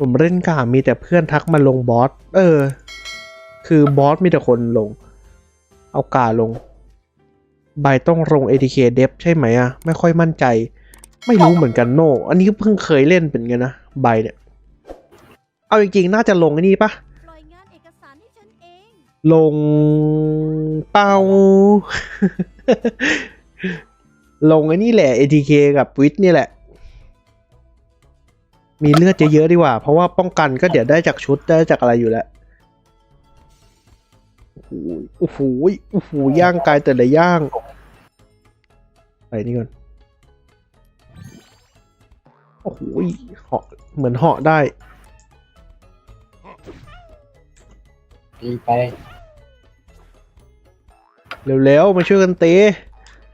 ผมเล่นกามีแต่เพื่อนทักมาลงบอส เออ คือบอสมีแต่คนลง เอากาลง ใบต้องลง ATK เดฟใช่ไหมอะไม่ค่อยมั่นใจ ไม่รู้เหมือนกันโน อันนี้เพิ่งเคยเล่นเป็นไงนะ ใบเนี่ย เอาจริงๆ น่าจะลงไอ้นี่ปะลงเอกสาลงเป้า ลงไอ้นี่แหละ ATK กับวิทนี่แหละ มีเลือดเยอะๆดีกว่า เพราะว่าป้องกันก็เดี๋ยวได้จากชุดได้จากอะไรอยู่แล้วโอ้โหโอ้โหโอ้โหย่างกายแต่ละย่าง ไปนี่ก่อน โอ้โหเหาะเหมือนเหาะได้ดีไป เร็วๆ มาช่วยกันเตะ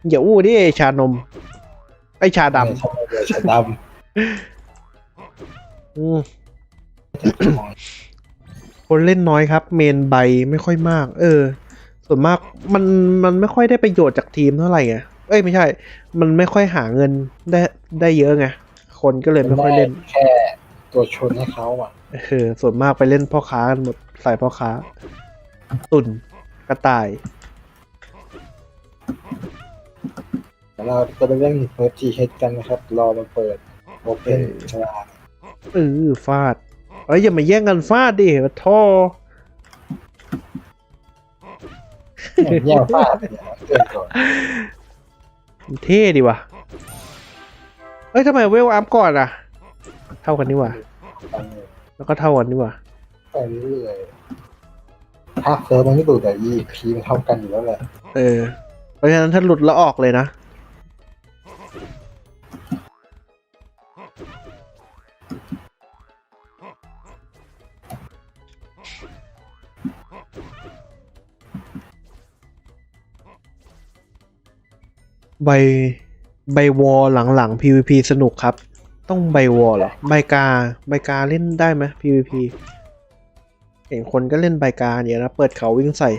อย่าอู้ดิไอ้ชานม ไอชาดไม่ใช่เดือชาดำอืมำ คนเล่นน้อยครับ เมนใบไม่ค่อยมาก เออ ส่วนมากมันมันไม่ค่อยได้ประโยชน์จากทีมเท่าไหร่ไงเอ้ยไม่ใช่ มันไม่ค่อยหาเงินได้ได้เยอะไงคนก็เลยไม่ค่อยเล่นแค่ตัวชนให้เขาอะเออส่วนมากไปเล่นพ่อค้ากันหมดใส่พ่อค้า ตุ่นกระต่ายแล้วเราจะไปเล่นเฟิร์สทีเฮดกันนะครับ รอมันเปิดโอเพ่นฉลาด เออฟาดเอ้ยอย่ามาแย่งกันฟาดดิท่อแย่งฟาดเนี่ยเตือนก่อนมันเท่ดีว่ะเอ้ยทำไมเวลอัพก่อนอะ เท่ากันนี่ว่ะไปเลยแล้วก็เท่ากันนี่ว่ะไปเรื่อยๆถ้าเซิร์ฟมันไม่ดูแต่ยีพีมันเท่ากันอยู่แล้วแหละเออเพราะฉะนั้นถ้าหลุดแล้วออกเลยนะ ใบใบวอลหลังๆ PVP สนุกครับ ต้องใบวอลเหรอใบกาใบกาเล่นได้ไหม PVP เห็นคนก็เล่นใบกาเนี่ยนะ เปิดเขาวิ่งใส่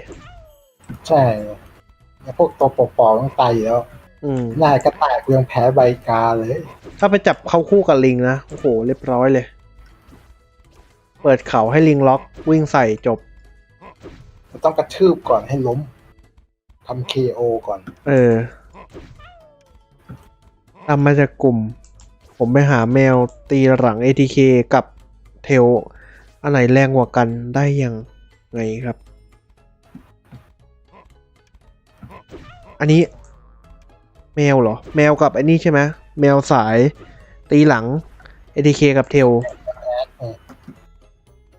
ใช่แล้วพวกตัวปอๆต้องตายอยู่แล้วอืมนายกระต่ายกูยังแพ้ใบกาเลย ถ้าไปจับเข้าคู่กับลิงนะ โอ้โห เรียบร้อยเลย เปิดเขาให้ลิงล็อกวิ่งใส่จบมันต้องกระทืบก่อนให้ล้มทำ KO ก่อน เออ ทำมาจากกลุ่ม ผมไปหาแมวตีหลัง ATK กับเทลอันไหนแรงกว่ากันได้ยังไงครับ อันนี้แมวเหรอ แมวกับอันนี้ใช่ไหมแมวสายตีหลัง ATK กับเทล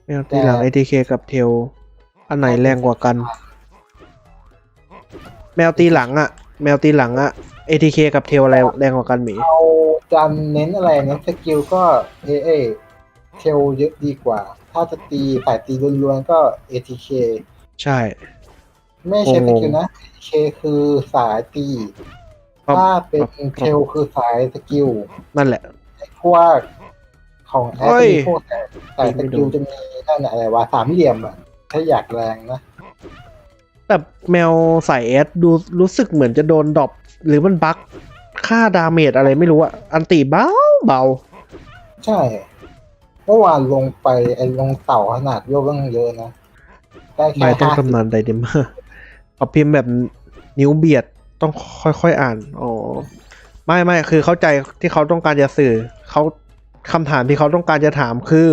แมวตีหลัง ATK กับเทลอันไหนแรงกว่ากัน แมวตีหลังอะแมวตีหลังอะ ATK กับเทลอะไรแรงกว่ากันหมี เอาจำเน้นอะไรเน้นสกิลก็เอเอเทลเยอะดีกว่า ถ้าจะตีสายตีล้วนๆก็ ATK ใช่ ไม่ใช่สงงกิลนะ ATK คือสายตี ครับถ้าเป็นครับ เทลคือสายสกิลนั่นแหละ ไอ้พวกของแอเฮ้ดยมีพวกสายสายสกิลจะมีนั่นน่ะอะไรวะสามเหลี่ยมอะ ถ้าอยากแรงนะ แต่แมวสายแอดดูรู้สึกเหมือนจะโดนดรอป หรือมันบั๊กค่าดาเมจอะไรไม่รู้อะอันตีเบาเบาใช่เมื่อวานลงไปไอ้ลงเต่าขนาดโยกตั้งเยอะนะได้ใบแค่ต้องห้าสิบตำนานไดเดมอร์เอาพิมพ์แบบนิ้วเบียดต้องค่อยๆอ่านอ๋อไม่ไม่คือเข้าใจที่เขาต้องการจะสื่อเขาคำถามที่เขาต้องการจะถามคือ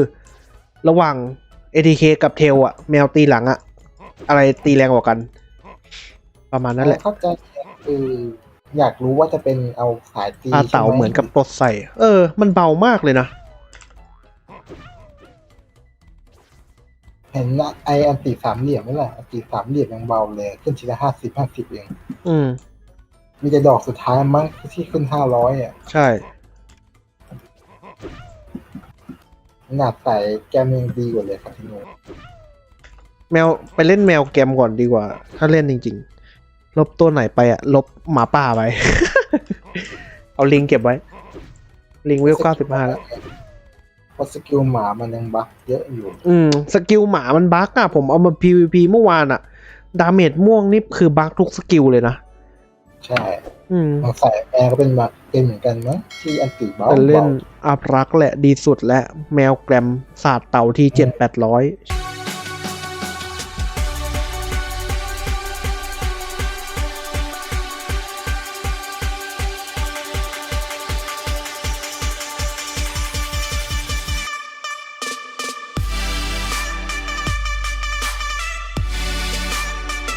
ระหว่าง ATK กับเทลอะแมวตีหลังอะอะไรตีแรงกว่ากัน ประมาณนั้นแหละ เข้าใจคือ อยากรู้ว่าจะเป็นเอาสายตีปลาเต่าใช่ไเหมือนกับปลดใส่ เออ มันเบามากเลยนะ เห็นนะไออันตีสามเหลี่ยมนี่แหละอันตีสามเหลี่ยมยังเบาเลย ขึ้นทีละห้าสิบห้าสิบเอง อืม มีแต่ดอกสุดท้ายมั้งที่ขึ้นห้าร้อยอะใช่ขนาดใส่แกมยังดีกว่าเลยคาทิโนแมวไปเล่นแมวแกมก่อนดีกว่า ถ้าเล่นจริง ๆ ลบตัวไหนไปอะลบหมาป่าไป เอาลิงเก็บไว้ ลิงเวลเก้าสิบห้าแล้ว เพราะสกิลหมามันยังบักเยอะอยู่ อืม สกิลหมามันบั๊กอะผมเอามา PVP เมื่อวานอะดาเมจม่วงนี่คือบั๊กทุกสกิลเลยนะ ใช่อืมสงสัยแมวก็เป็นมาเป็นเหมือนกันมั้งที่อันติเบาแต่เล่นเบาอัพรักแหละดีสุดและแมวแกรมศาสตร์เต่าที่เจ็ดแปดร้อยเ